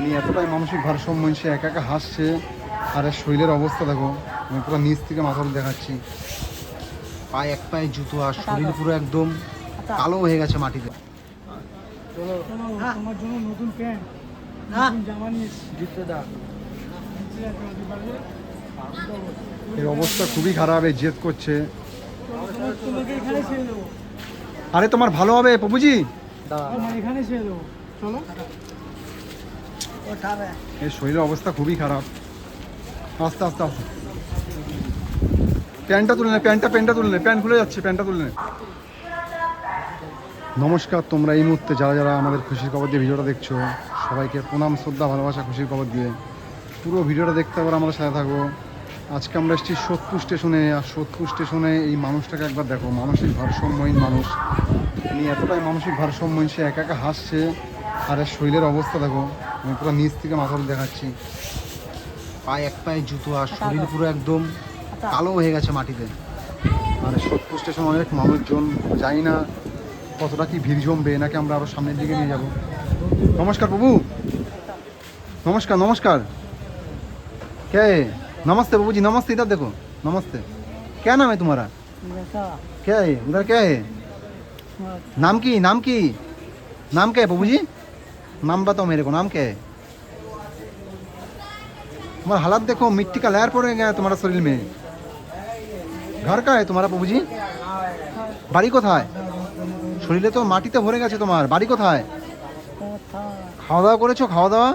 ইনি এতটাই মানসিক ভারসাম্য সে একা একা হাসছে আর এর শরীরের অবস্থা দেখো আমি পুরো নিচ থেকে মাথা দেখাচ্ছি। পায়ে এক পায়ে জুতো আর শরীর পুরো একদম কালো হয়ে গেছে মাটিতে। তোমার জন্য নতুন প্যান্ট জামা নিয়েছি জিততে দা এর অবস্থা খুবই খারাপ এই জেদ করছে। আরে তোমার ভালো হবে প্রভুজি? এখানে ছেড়ে দেবো। চলো। এর শরীরের অবস্থা খুবই খারাপ। আস্তে আস্তে আস্তে। প্যান্টটা তুলে নে, প্যান্টটা প্যান্টটা তুলে নে, প্যান্ট খুলে যাচ্ছে, প্যান্টটা তুলে নে। নমস্কার, তোমরা এই মুহূর্তে যারা যারা আমাদের খুশির খবর দিয়ে ভিডিওটা দেখছ, সবাইকে প্রণাম, শ্রদ্ধা, ভালোবাসা, খুশির খবর দিয়ে। পুরো ভিডিওটা দেখতে আবার আমাদের সাথে থাকব আজকে আমরা এসেছি সোদপুর স্টেশনে, আর সোদপুর স্টেশনে এই মানুষটাকে একবার দেখো। মানসিক ভারসাম্যহীন মানুষ। ইনি এতটাই মানসিক ভারসাম্যহীন, সে একা একা হাসছে, আর এর শরীরের অবস্থা দেখো। আমি পুরো নিচ থেকে মাথা অবধি দেখাচ্ছি পায়ে এক পায়ে জুতো আর শরীর পুরো একদম কালো হয়ে গেছে মাটিতে আর সোদপুর স্টেশন অনেক মানুষজন জানি না কতটা কি ভিড় জমবে নাকি আমরা আরও সামনের দিকে নিয়ে যাব নমস্কার প্রভু নমস্কার নমস্কার কে नमस्ते बाबू जी नमस्ते इधर देखो नमस्ते क्या नाम है तुम्हारा क्या है उधर क्या है नाम की नाम की नाम क्या है बाबू जी नाम बताओ मेरे को नाम क्या है तुम्हारा हालात देखो मिट्टी का लहर पड़ गया है तुम्हारा शरीर में घर का है तुम्हारा बाबू जी বাড়ি কোথায় শরীরে তো মাটিতে ভরে গেছে তোমার বাড়ি কোথায় খাওয়া দাওয়া করেছো খাওয়া দাওয়া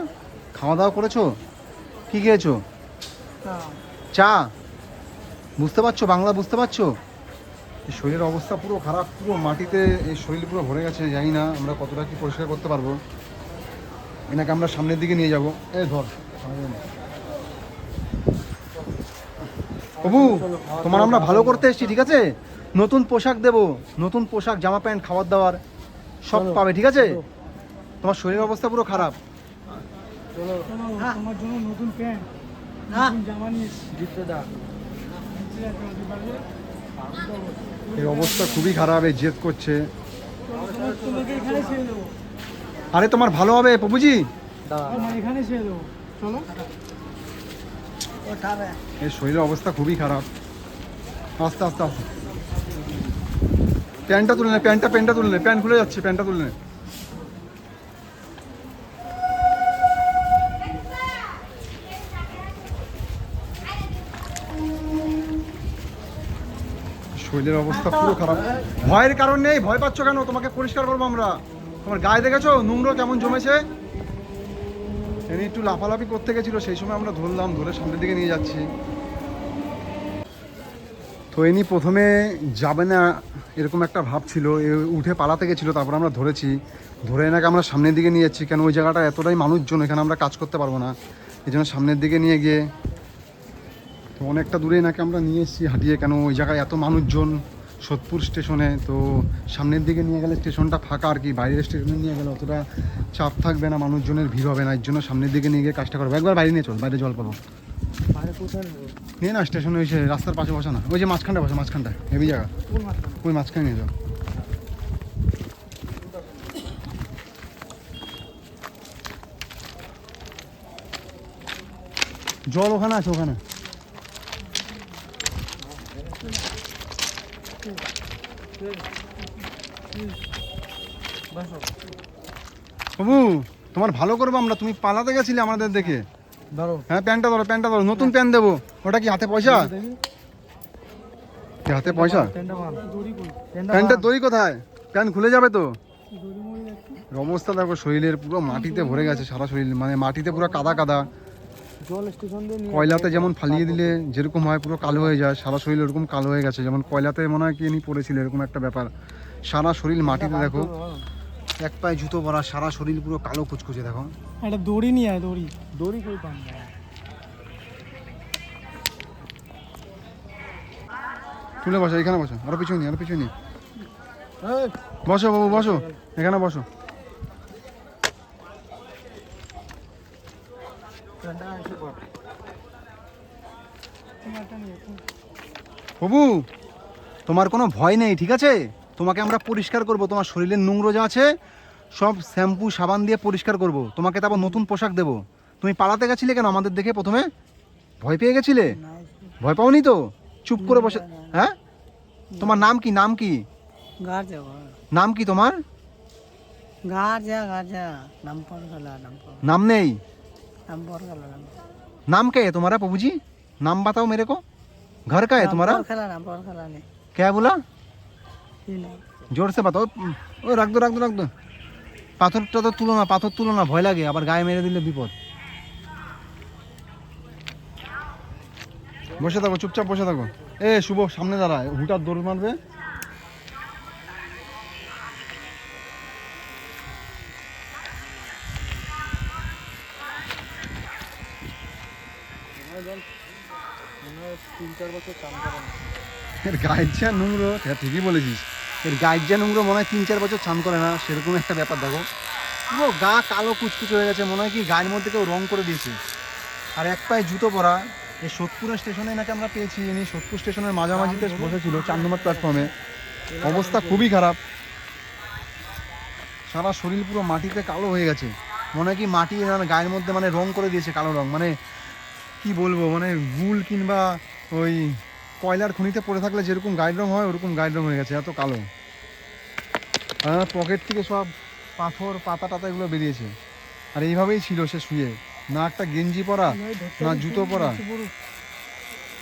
খাওয়া দাওয়া করেছো কি খেয়েছো চা বুঝতে পারছো বাংলা বুঝতে পারছো এই শরীরের অবস্থা পুরো খারাপ পুরো মাটিতে এই শরীর পুরো ভরে গেছে জানি না আমরা কতটা কি পরিষ্কার করতে পারবো এনাকে আমরা সামনের দিকে নিয়ে যাব। এ ধর বাবু তোমার আমরা ভালো করতে এসেছি ঠিক আছে? নতুন পোশাক দেব নতুন পোশাক জামা প্যান্ট খাবার দাবার সব পাবে ঠিক আছে? তোমার শরীরের অবস্থা পুরো খারাপ। চলো তোমার জন্য নতুন প্যান্ট জামা নিয়েছি জিততে এর অবস্থা খুবই খারাপ এই জেদ করছে। তোমাকে এখানে ছেড়ে দেবো। আরে তোমার ভালো হবে এর শরীরের অবস্থা খুবই খারাপ। আস্তে আস্তে আস্তে। প্যান্টটা তুলে নে প্যান্টটা প্যান্টটা তুলে নে। প্যান্ট খুলে যাচ্ছে প্যান্টটা তুলে নে। শরীরের অবস্থা পুরো খারাপ। ভয়ের কারণ নেই ভয় পাচ্ছ কেন? তোমাকে পরিষ্কার করব আমরা। তোমার গায়ে দেখেছ? নোংরা কেমন জমেছে? এনে একটু লাফালাফি করতে গেছিল, সেই সময় আমরা ধরলাম, ধরে সামনের দিকে নিয়ে যাচ্ছি। তো এনি প্রথমে যাবে না এরকম একটা ভাব ছিল। এ উঠে পালাতে গেছিল, তারপর আমরা ধরেছি। ধরে এনাকে আমরা সামনের দিকে নিয়ে যাচ্ছি, কেন ওই জায়গাটা এতটাই মানুষজন, এখানে আমরা কাজ করতে পারব না। এই জন্য সামনের দিকে নিয়ে গিয়ে তো অনেকটা দূরে এনাকে আমরা নিয়ে এসেছি হাঁটিয়ে, কেন ওই জায়গায় এত মানুষজন? সোদপুর স্টেশনে তো সামনের দিকে নিয়ে গেলে স্টেশনটা ফাঁকা আর কি। বাইরের স্টেশনে নিয়ে গেলে অতটা চাপ থাকবে না মানুষজনের ভিড় হবে না এর জন্য সামনের দিকে নিয়ে গিয়ে কাজটা করব। একবার বাইরে নিয়ে চল বাইরে জল পাবো। নিয়ে না স্টেশনে ওই রাস্তার পাশে বসা না ওই যে মাঝখানটা বসে মাঝখানটা হেভি জায়গা। ওই মাঝখানে নিয়ে যাও। জল ওখানে আছে ওখানে। বাবু তোমার ভালো করব আমরা। তুমি পালাতে গেছিলে আমাদের দেখে। ধরো। হ্যাঁ প্যান্টটা ধরো প্যান্টটা ধরো। নতুন প্যান্ট দেবো। ওটা কি হাতে পয়সা? হাতে পয়সা? প্যান্টটা দড়ি প্যান্টের দড়ি কোথায়? প্যান্ট খুলে যাবে তো। অবস্থা দেখো শরীরের পুরো মাটিতে ভরে গেছে সারা শরীর। মানে মাটিতে পুরো কাদা কাদা জল স্টেশন দিয়ে নিয়ে কয়লাতে যেমন ফালিয়ে দিলে যেরকম হয় পুরো কালো হয়ে যায় সারা শরীর ওরকম কালো হয়ে গেছে। যেমন কয়লাতে মনে হয় কি নি পড়েছিল এরকম একটা ব্যাপার। সারা শরীর মাটিতে দেখো এক পায়ে জুতো পরা সারা শরীর পুরো কালো কুচকুচে দেখো। একটা দড়ি নিয়ে আয় দড়ি। দড়ি কই পান তুলে বসো এখানে বসো। আরও পিছু নি আরও পিছু নি। বসো বাবু বসো। এখানে বসো প্যান্টটা এসে পড় বাবু তোমার কোনো ভয় নেই ঠিক আছে? তোমাকে আমরা পরিষ্কার করব তোমার শরীরের নোংরো যা আছে সব শ্যাম্পু সাবান দিয়ে পরিষ্কার করব। তোমাকে তারপর নতুন পোশাক দেবো। তুমি পালাতে গেছিলে কেন আমাদের দেখে প্রথমে? ভয় পেয়ে গেছিলে? ভয় পাওনি তো? চুপ করে বসে হ্যাঁ? তোমার নাম কি? নাম কি? নাম কি তোমার? নাম নেই? নাম কে? নাম্পর नाम नहीं নাম্পর গলা নাম্পর नाम क्या है तुम्हारा पप्पू जी नाम बताओ मेरे को घर का है तुम्हारा খেলা নাম্পর খেলা নেই क्या बोला কি নেই জোর সে বাতাও ও রাখ দো রাখ দো রাখ দো পাথরটা তো তুলো না পাথর তুলো না ভয় লাগে আবার গায়ে মেরে দিলে বিপদ বসে থাকো চুপচাপ বসে থাকো এ শুভ সামনে দাঁড়া হুটার দৌড় মারবে তিন এর গায়ের যা নোংরো হ্যাঁ ঠিকই বলেছিস। এর গায়ের যা নোংরো মনে হয় তিন চার বছর চান করে না, সেরকম একটা ব্যাপার দেখো। পুরো গা কালো কুচকুচ হয়ে গেছে, মনে হয় কি গায়ের মধ্যে কেউ রং করে দিয়েছে। আর এক পায়ে জুতো পরা, এই সোদপুরের স্টেশনে নাকি আমরা পেয়েছি, ইনি সোদপুর স্টেশনের মাঝামাঝিতে বসেছিল, চার নম্বর প্ল্যাটফর্মে অবস্থা খুবই খারাপ। সারা শরীর পুরো মাটিতে কালো হয়ে গেছে। মনে হয় কি মাটি গায়ের মধ্যে মানে রং করে দিয়েছে, কালো রং। মানে কি বলব মানে গুল কিংবা ওই কয়লার খনিতে পড়ে থাকলে যেরকম গাইড রং হয় ওরকম গাইড রং হয়ে গেছে এত কালো। আর পকেট থেকে সব পাথর পাতা টাতা এগুলো বেরিয়েছে। আর এইভাবেই ছিল সে শুয়ে। না একটা গেঞ্জি পরা না জুতো পরা।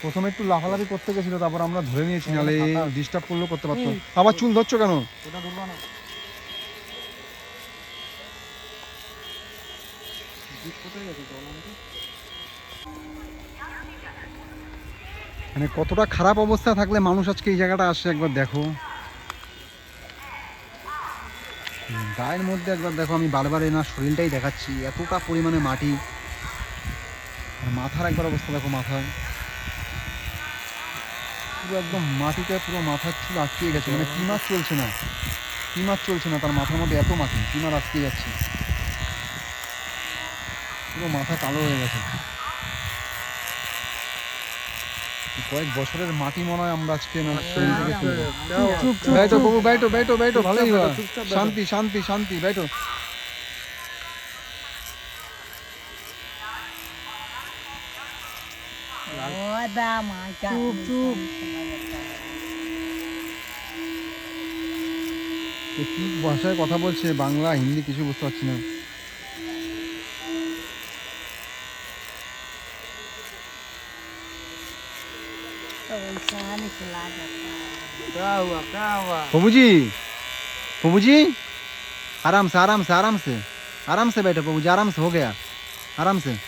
প্রথমে একটু লাফালাফি করতে গেছিল তারপর আমরা ধরে নিয়েছি নাহলে ডিস্টার্ব করলেও করতে পারতো। আবার চুল ধরছো কেন? কোথায় গেছে মানে কতটা খারাপ অবস্থা থাকলে মানুষ আজকে এই জায়গাটা আসে একবার দেখো। গায়ের মধ্যে একবার দেখো, আমি বারবার এনার শরীরটাই দেখাচ্ছি, এতটা পরিমাণে মাটি। আর মাথার একবার অবস্থা দেখো মাথায় পুরো একদম মাটিতে পুরো মাথার চুল আটকে গেছে মানে কিমার চলছে না? কিমার চলছে না? তার মাথার মধ্যে এত মাটি কিমার আটকে যাচ্ছে? পুরো মাথা কালো হয়ে গেছে। কয়েক বছরের মাটি মনে হয় আমরা আজকে না হ্যাঁ, বাবু ভালোই শান্তি শান্তি শান্তি ভাষায় কথা বলছে? বাংলা হিন্দি কিছু বুঝতে পারছি না। वैसा निकला जाता है क्या हुआ क्या हुआ बाबू जी बाबू जी आराम से आराम से आराम से आराम से बैठो बाबू जी आराम से हो गया आराम से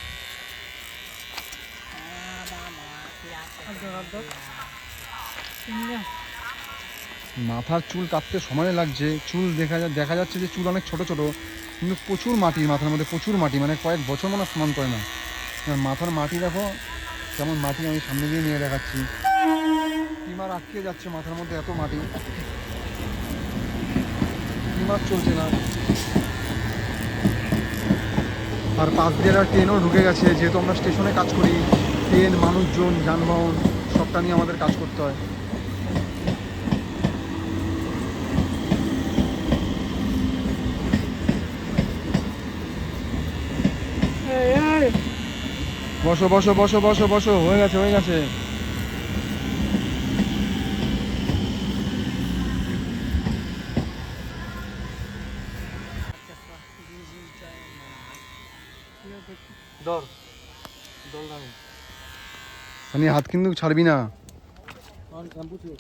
মাথার চুল কাটতে সময় লাগছে চুল দেখা যা দেখা যাচ্ছে যে চুল অনেক ছোট ছোট কিন্তু প্রচুর মাটি মাথার মধ্যে প্রচুর মাটি মানে কয়েক বছর মনে হয় স্নান করে না আর মাথার মাটি দেখো কেমন মাটি আমি সামনে দিয়ে নিয়ে দেখাচ্ছি কিমার আটকে যাচ্ছে মাথার মধ্যে এত মাটি। কিমার চলছে না। আর পাশ দিয়ে একটা ট্রেনও ঢুকে গেছে, যেহেতু আমরা স্টেশনে কাজ করি, ট্রেন, মানুষজন, যানবাহন, সবটা নিয়ে আমাদের কাজ করতে হয়। বসো বসো বসো বসো বসো, হয়ে গেছে হয়ে গেছে ধর ধর আমি সানি হাত কিন্তু ছাড়বি না আর শ্যাম্পু ছিল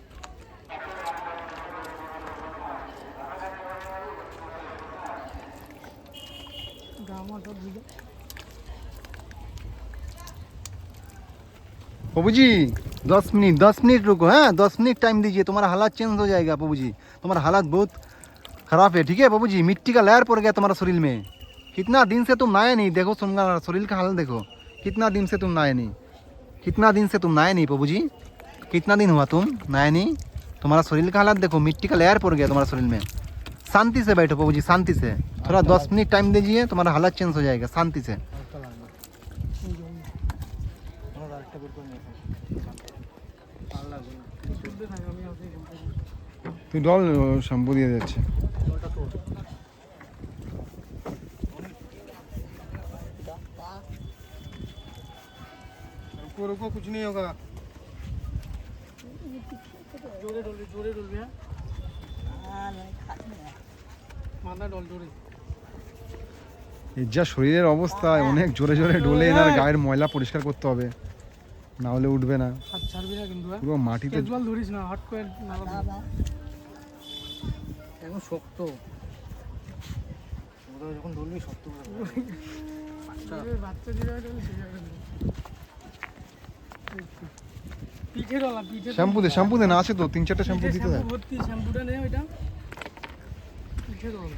गामा सब बुझे बाबू जी दस मिनट दस मिनट रुको हैं दस मिनट टाइम दीजिए तुम्हारा हालात चेंज हो जाएगा बाबू जी तुम्हारा हालात बहुत खराब है ठीक है बाबू जी मिट्टी का लहर पड़ गया तुम्हारा शरीर में कितना दिन से तुम नहाए नहीं देखो तुम्हारा शरीर का हालत देखो कितना दिन से तुम नहाए नहीं कितना दिन से तुम नहाए नहीं बाबू जी कितना दिन हुआ तुम नहाए नहीं तुम्हारा शरीर का हालत देखो मिट्टी का लेयर पड़ गया तुम्हारा शरीर में शांति से बैठो बाबू जी शांति से थोड़ा दस मिनट टाइम दीजिए तुम्हारा हालत चेंज हो जाएगा शांति से আরেকটা লাগবে আমার আরেকটা বের रुको रुको कुछ नहीं होगा জোরে ডলবি জোরে ডলবি হ্যাঁ মাথা ডল জোরে এর যা শরীরের অবস্থা অনেক জোরে জোরে ডোলে এনার গায়ের ময়লা পরিষ্কার করতে হবে না হলে উঠবে না হাত ছাড়বি না কিন্তু হ্যাঁ পুরো মাটিতে ক্যাজুয়াল ধরিস না হট করে নালা এখন শক্ত ওরা যখন ধরবি শক্ত করে ধরবি। আচ্ছা বাচ্চা যে জায়গায় ডলে সেই শ্যাম্পু দে শ্যাম্পু দে না আছে তো তিন চারটে শ্যাম্পু দিতে দেয় ভর্তি শ্যাম্পুটা নে ওইটা পিঠে ডল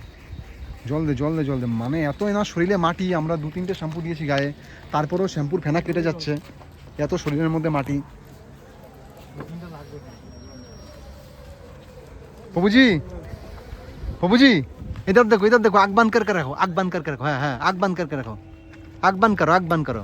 জল দে জল দে জল দে মানে এত এনার শরীরে মাটি আমরা দু তিনটে শ্যাম্পু দিয়েছি গায়ে তারপরেও শ্যাম্পুর ফেনা কেটে যাচ্ছে এত শরীরের মধ্যে মাটি মেশিনটা লাগবে না। বাবুজি বাবুজি इधर देखो इधर देखो आग बंद करके रखो आग बंद करके रखो हाँ हाँ आग बंद करके रखो आग बंद करो आग बंद करो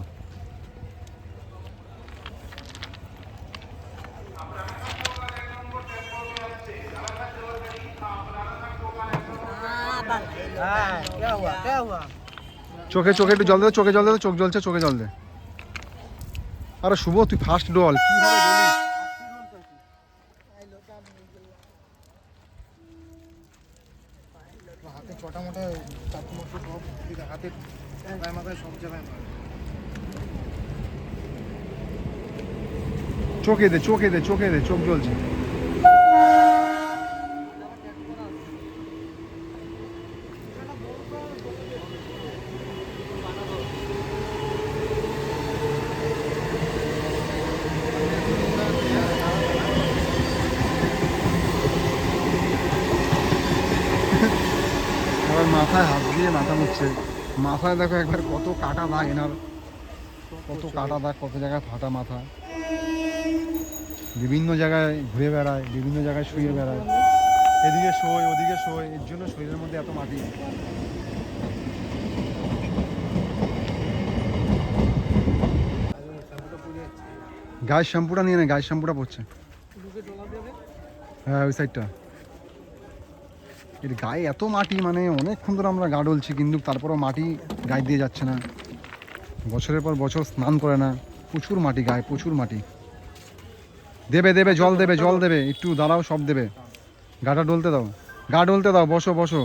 চোখে চোখে একটু জল দে, চোখে জল দে, চোখ জ্বলছে, চোখে জল দে। আরে শুভ, তুই ফার্স্ট ডল। জায়গায় চোখে দে চোখে দে চোখে দে, চোখ জ্বলছে। আবার মাথায় হাত দিয়ে মাথা মুছছে। মাথায় দেখো একবার কত কাটা দাগ এনার। কত কাটা দাগ, কত জায়গায় ফাটা মাথা। বিভিন্ন জায়গায় ঘুরে বেড়ায়, বিভিন্ন জায়গায় শুয়ে বেড়ায়। এদিকে শোয়, ওদিকে শোয়, এর জন্য শরীরের মধ্যে এত মাটি। গায়ের শ্যাম্পুটা নিয়ে নে গায়ের শ্যাম্পুটা পড়ছে হ্যাঁ ওই সাইডটা এর গায়ে এত মাটি মানে অনেকক্ষণ ধরে আমরা গা ডলছি, কিন্তু তারপরও মাটি গায়ে দিয়ে যাচ্ছে না। বছরের পর বছর স্নান করে না, প্রচুর মাটি গায়ে, প্রচুর মাটি। দেবে দেবে, জল দেবে জল দেবে, একটু দাঁড়াও, সব দেবে। গাটা ডলতে দাও, গা ডলতে দাও, বসো বসো।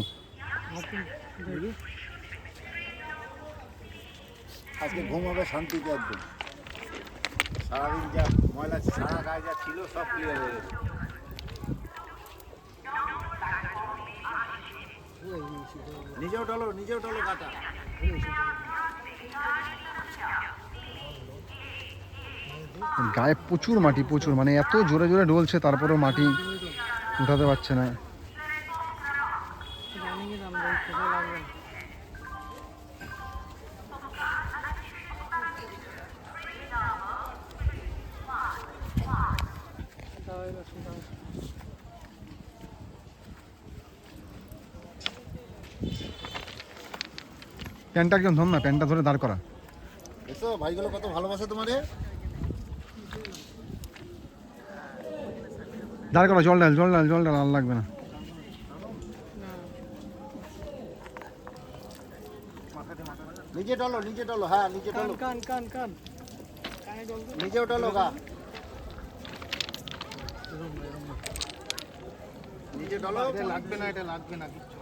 শান্তিতে ছিল, সব ক্লিয়ার হয়ে গেছে। নিজেও টলো নিজেও টলো কাটা। গায়ে প্রচুর মাটি, প্রচুর মানে এত জোরে জোরে ডলছে তারপরেও মাটি উঠাতে পারছে না। রানিং এর আমরা কোথায় লাগবে না দাও এবার দাও প্যান্টটা একজন ধর না প্যান্টটা ধরে দাঁড় করা। এসো ভাইগুলো কত ভালোবাসে তোমারে দাঁড় করা জল ডাল জল ডাল জল ডাল আর লাগবে না। নিজে টলো নিজে টলো হ্যাঁ নিজে কান টলো কান কান কান। কানে জল টলো গা। নিজে টলো লাগবে না এটা লাগবে না কিচ্ছু।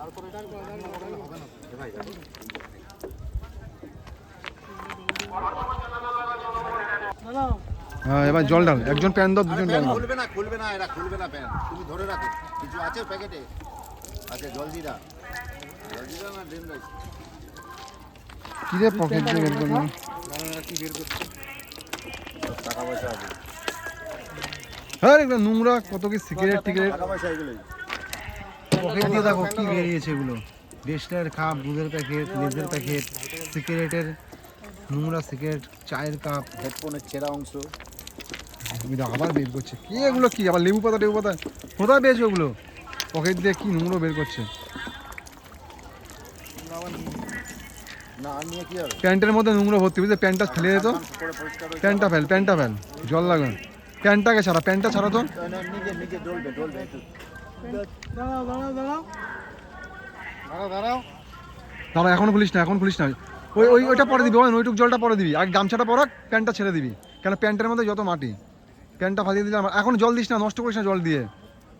তারপরে ভাই হ্যাঁ এবার জল ডাল একজন প্যান দাও দুজন জল প্যান খুলবে না খুলবে না এরা খুলবে না প্যান। তুমি ধরে রাখো কিছু আছে প্যাকেটে? আচ্ছা জলজিরা জলজিরা না ড্রেন রাইস কি রে পকেট দিয়ে বের করলাম কি বের করছে টাকা পয়সা আছে। হ্যাঁ এগুলো নোংরা কত কি সিগারেট টিগারেট টাকা পয়সা এগুলোই পকেট দিয়ে দেখো কি বেরিয়েছে এগুলো? ডেস্টার কাপ দুধের প্যাকেট লেজের প্যাকেট সিগারেটের নোংরা সিগারেট চায়ের কাপ। হেডফোনের ছেঁড়া অংশ। আবার বের করছে। কি এগুলো কি? আবার লেবু পাতা লেবু পাতা? কোথায় পেয়েছে ওগুলো পকেট দিয়ে কি নোংরা বের করছে? প্যান্টের মধ্যে নোংরা ভর্তি বুঝলে? প্যান্টটা ফেলে পরিষ্কার প্যান্টটা ফেল প্যান্টটা ফেল। জল লাগবে প্যান্টটাকে ছাড়া প্যান্টটা ছাড়া তো? দাঁড়াও এখন খুলিস না, এখন খুলিস না ওই ওই, ওইটা পরে দিবি, ওই ওইটুক জলটা পরে দিবি। আর গামছাটা পরাক, প্যান্টটা ছেড়ে দিবি। কেন প্যান্টের মধ্যে যত মাটি, প্যান্টটা ফাটিয়ে দিলে আমার- এখন জল দিস না, নষ্ট করিস না জল দিয়ে।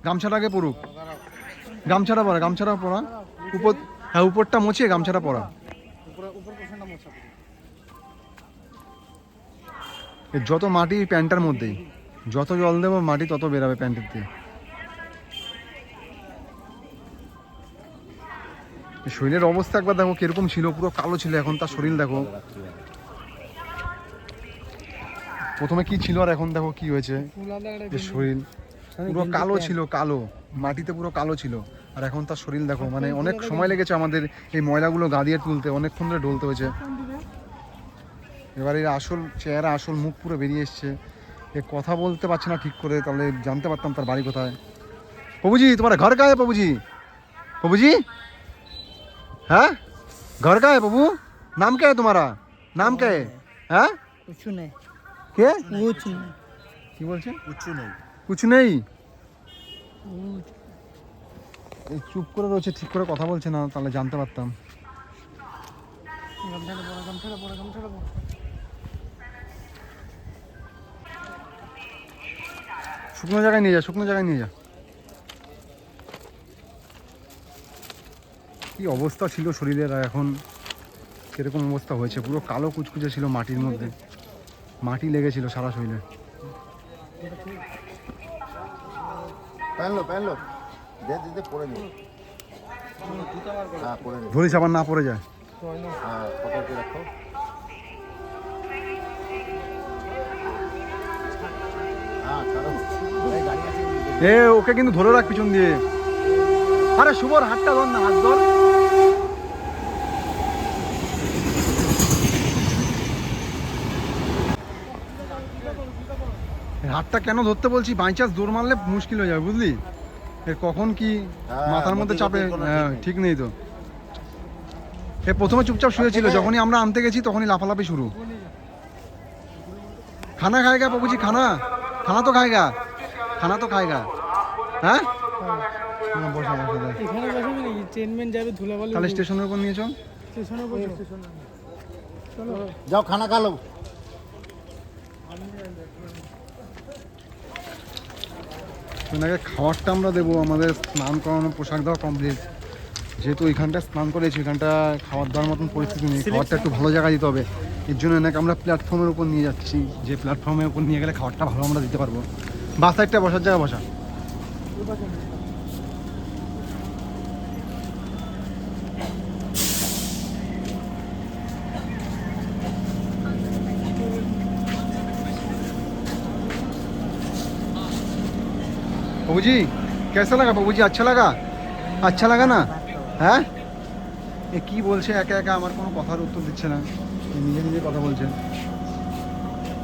গামছাটাকে পরুক। গামছাটা পরা গামছাটা পরা। উপর হ্যাঁ উপরটা মুছিয়ে গামছাটা পরা। যত মাটি প্যান্টটার মধ্যেই, যত জল দেবো, মাটি তত বেরাবে প্যান্টের দিয়ে শরীরের অবস্থা একবার দেখো কীরকম ছিল, পুরো কালো ছিল, এখন তার শরীর দেখো। প্রথমে কি ছিল আর এখন দেখো কি হয়েছে? শরীর পুরো কালো ছিল, কালো। মাটিতে পুরো কালো ছিল। আর এখন তার শরীর দেখো মানে অনেক সময় লেগেছে আমাদের এই ময়লাগুলো গা দিয়ে তুলতে, অনেকক্ষণ ধরে ডলতে হয়েছে। এবার এর আসল চেহারা, আসল মুখ পুরো বেরিয়ে এসছে। এ কথা বলতে পারছে না ঠিক করে, তাহলে জানতে পারতাম তার বাড়ি কোথায়। প্রভুজি, তোমার ঘর কায় প্রভুজি? প্রভুজি? হ্যাঁ घर का है बाबू नाम क्या है तुम्हारा नाम क्या है হ্যাঁ কিছু নেই কে কিছু নেই কি বলছে কিচ্ছু নেই কুছ নেই এই চুপ করে রয়েছে ঠিক করে কথা বলছে না তাহলে জানতে পারতাম গামছাটা পড়া গামছাটা পড়া গামছাটা পড়া শুকনো জায়গায় নিয়ে যা শুকনো জায়গায় নিয়ে যা কি অবস্থা ছিল শরীরের? এখন কীরকম অবস্থা হয়েছে? পুরো কালো কুচকুচে ছিল মাটির মধ্যে। মাটি লেগেছিল সারা শরীরে। হ্যাঁ নে। ধরিস আবার না পড়ে যায়। হ্যাঁ হ্যাঁ এ ওকে কিন্তু ধরে রাখ পিছন দিয়ে। আরে শুভর হাতটা ধর না হাত ধর। হাতটা কেন ধরতে বলছি? বাই চান্স দৌড় মারলে মুশকিল হয়ে যাবে বুঝলি? এর কখন কি হ্যাঁ, মাথার মধ্যে চাপে হ্যাঁ ঠিক নেই। তো। এ প্রথমে চুপচাপ শুয়েছিল যখনই আমরা আনতে গেছি তখনই লাফালাফি শুরু। খানা খায়গা বাবুজি খানা? খানা তো খায়গা। খানা তো খায়গা। হ্যাঁ? হ্যাঁ, বসা বসা দেখ। এখানে বসবি নাকি চেনমেন যাবে ধুলাবালি তাহলে স্টেশনের উপর নিয়ে চল। স্টেশনে বসো। চলো যাও খানা খা ওনাকে খাবারটা আমরা দেবো আমাদের স্নান করানো পোশাক দেওয়া কমপ্লিট যেহেতু ওইখানটা স্নান করেছি ওইখানটা খাবার দাওয়ার মতন পরিস্থিতি নেই খাবারটা একটু ভালো জায়গায় দিতে হবে। এর জন্য এনাকে আমরা প্ল্যাটফর্মের উপর নিয়ে যাচ্ছি। যে প্ল্যাটফর্মের উপর নিয়ে গেলে খাবারটা ভালো আমরা দিতে পারব। বাস একটা বসার জায়গা বসা। बाबू जी कैसा लगा बाबू जी अच्छा लगा अच्छा लगा না হ্যাঁ এ কি বলছে একা একা আমার কোনো কথার উত্তর দিচ্ছে না এ নিজে নিজে কথা বলছে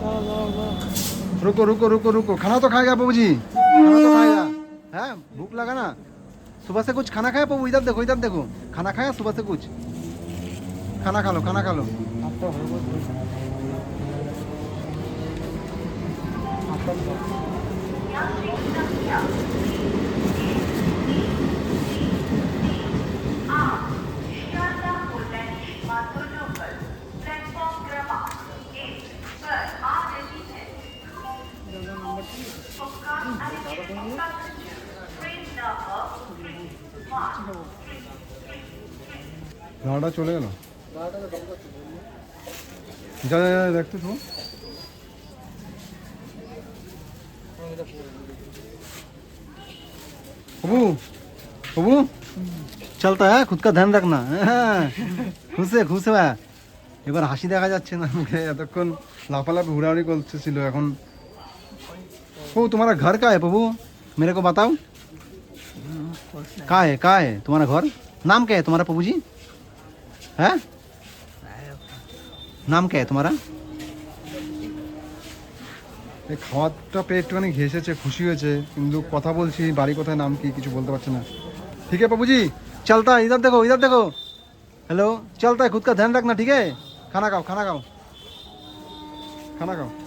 দাঁড়াও দাঁড়াও দাঁড়াও रुको रुको रुको रुको खाना तो खाएगा बाबू जी खाना तो खाएगा हैं भूख लगा ना सुबह से कुछ खाना खाया बाबू इधर देखो इधर देखो खाना खाया सुबह से कुछ खाना खा लो खाना खा लो ভাড়াটা চলে গেল যা যা যা, দেখতে তো বাবু বাবু চলতা হ্যাঁ খুদ কা ধ্যান রাখনা হ্যাঁ খুশে খুশে বা এবার হাসি দেখা যাচ্ছে না মুখে এতক্ষণ লাফালাফি হুড়াহুড়ি করতেছিল এখন ও তোমার ঘর का है बाबू मेरे को बताओ का है का है तुम्हारा घर नाम क्या है तुम्हारा बाबू जी है নাম কে তোমারা এই খাওয়ারটা পেয়ে একটুখানি ঘেসেছে খুশি হয়েছে কিন্তু কথা বলছি বাড়ি কোথায় নাম কি কিছু বলতে পারছে না ঠিক আছে বাবুজি চলতা ইধার দেখো ইধার দেখো हेलो चलता है खुद का ध्यान रखना ठीक है खाना खाओ खाना खाओ खाना खाओ